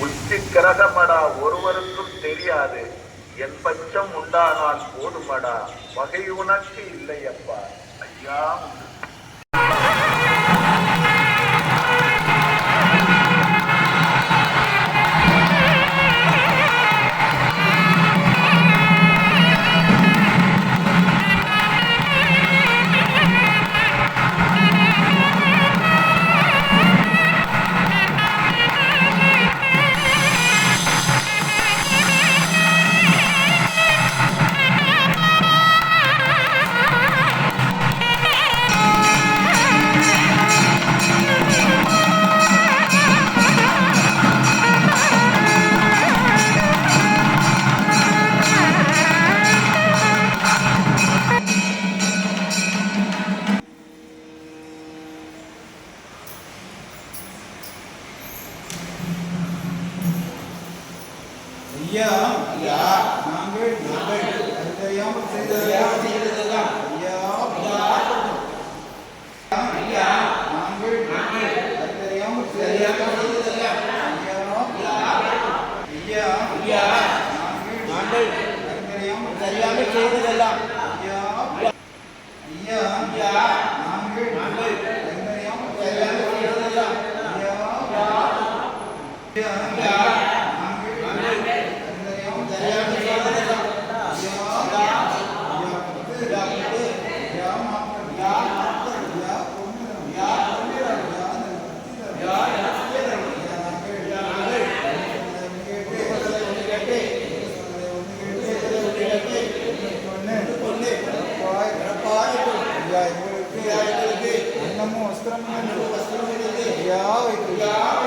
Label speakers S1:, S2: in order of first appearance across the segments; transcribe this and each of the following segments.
S1: உச்சி கிரகமடா ஒருவருக்கும் தெரியாது. என் பட்சம் உண்டானால் போதுமடா. வகை உனக்கு இல்லையப்பா. ஐயா உண்டு.
S2: ஐயா நாங்கள் நாங்கள் அது தெரியாமல் செய்ததெல்லாம் ஐயா ஐயா நாங்கள் நாங்கள் அது தெரியாமல் செய்ததெல்லாம் ஐயா ஐயா நாங்கள் அது தெரியாமல் ಯಾವ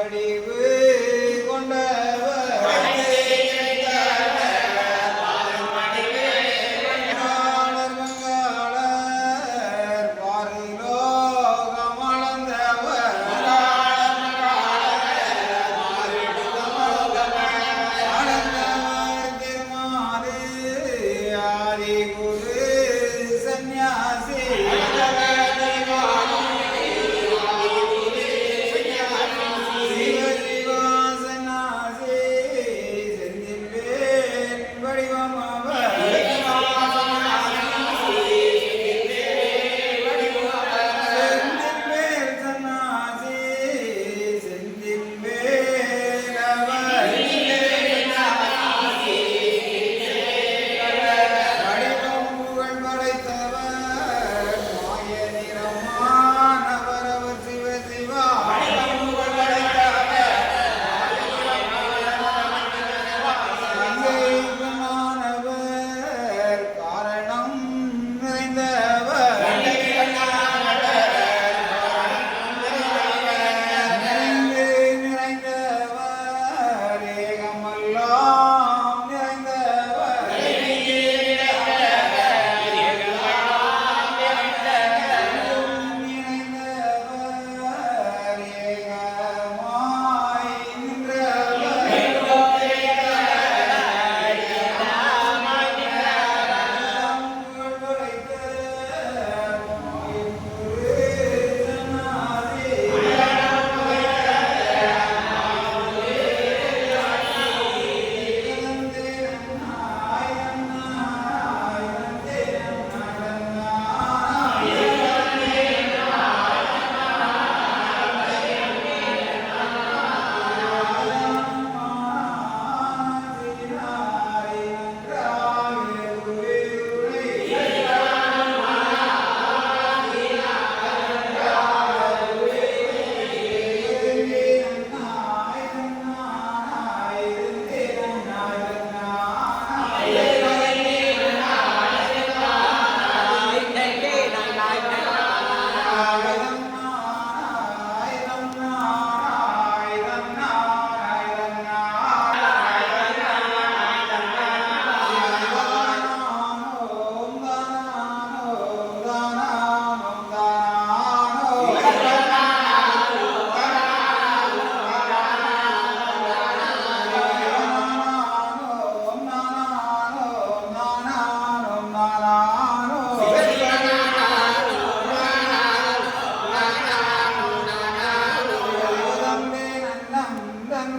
S2: வடிவு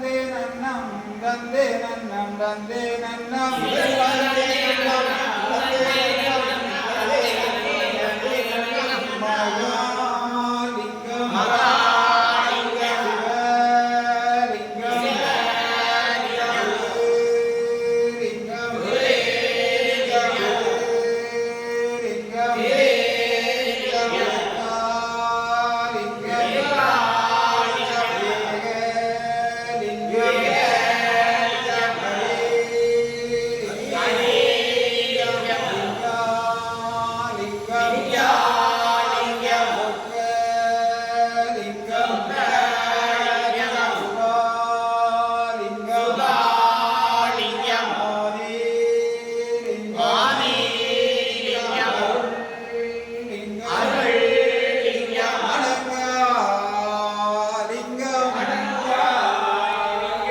S2: நன்னே நன்னம் நந்தே நன்னம்
S3: நந்தே நன்னம்.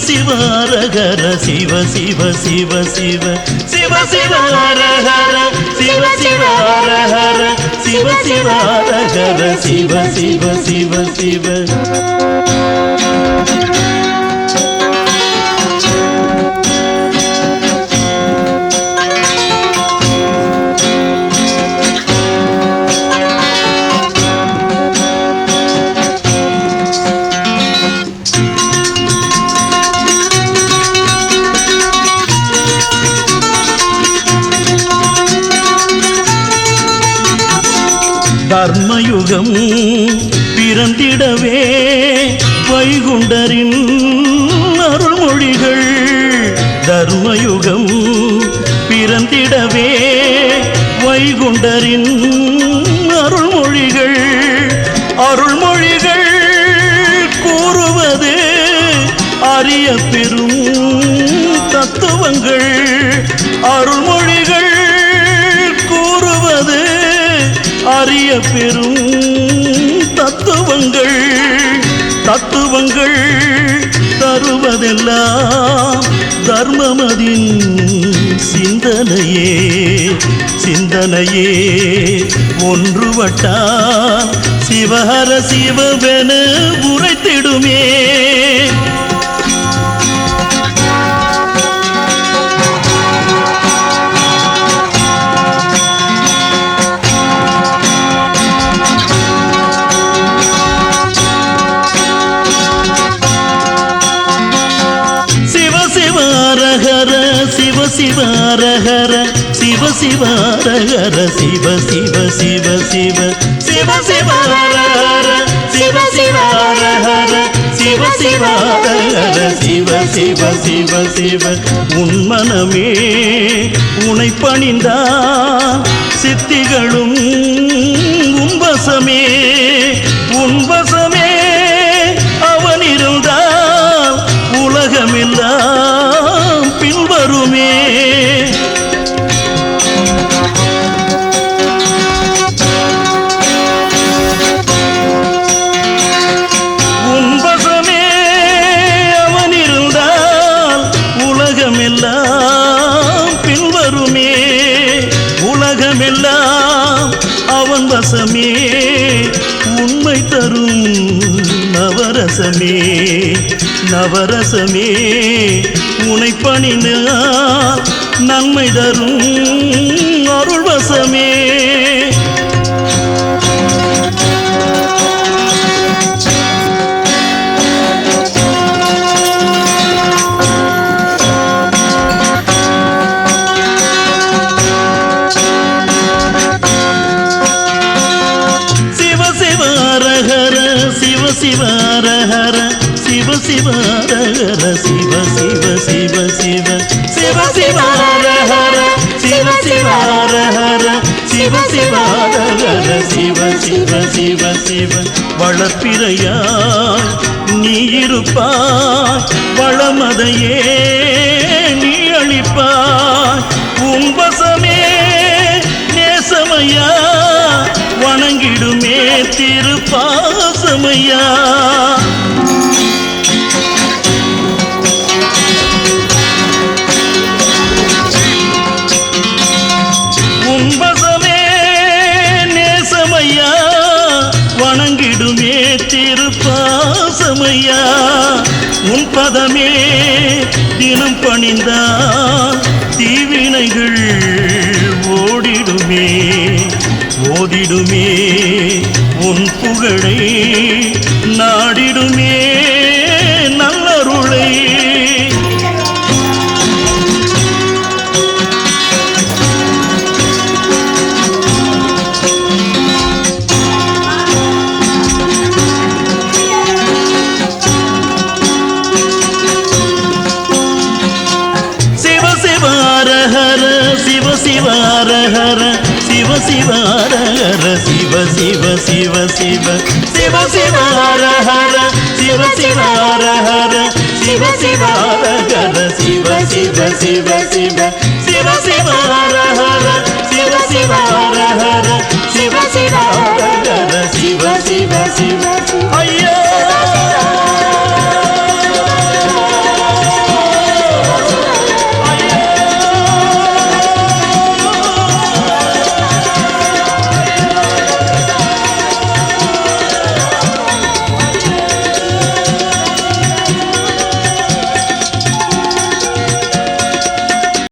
S3: சிவ சிவாரகர சிவ சிவ சிவ சிவ சிவ சிவாரகர சிவ சிவாரகர சிவ சிவாரகர சிவ சிவ சிவ சிவ கர்மயுகம் பிறந்திடவே வைகுண்டரின் அருள்மொழிகள் அருள்மொழிகள் கூறுவது அரிய பெரும் தத்துவங்கள். அருள்மொழிகள் கூறுவது அரிய பெரும் தத்துவங்கள். தத்துவங்கள் தருவதெல்லாம் தர்மமதின் சிந்தனையே சிந்தனையே. ஒன்றுபட்டால் சிவஹர சிவவென உரைத்திடுமே. சிவ சிவ சிவாரகர சிவ சிவ சிவ சிவ சிவ சிவாரகர சிவ சிவாரகர சிவ சிவாரகர சிவ சிவ சிவ. சிவ உன்மனமே உனை பணிந்தான் சித்திகளும் உம்பசமே பின்வருமே உன்பசமே அவன் இருந்தால் உலகமெல்லாம் பின்வருமே. உலகமெல்லாம் அவன் வசமே. உண்மை தரும் நவரசமே. நவரசமே. உனை பணினால் நன்மை தரும். சிவ சிவாரஹர சிவ. சிவ சிவ சிவ வளர்ப்பிறையாய் நீ இருப்பாய். வளமதையே நீ அளிப்பாய் உம்பசமே நேசமையா. வணங்கிடுமே திருப்பாசமையா. தினம் தீவினைகள் ஓடிடுமே ஓதிடுமே உன் புகழை நாடிடுமே. சிவ சிவ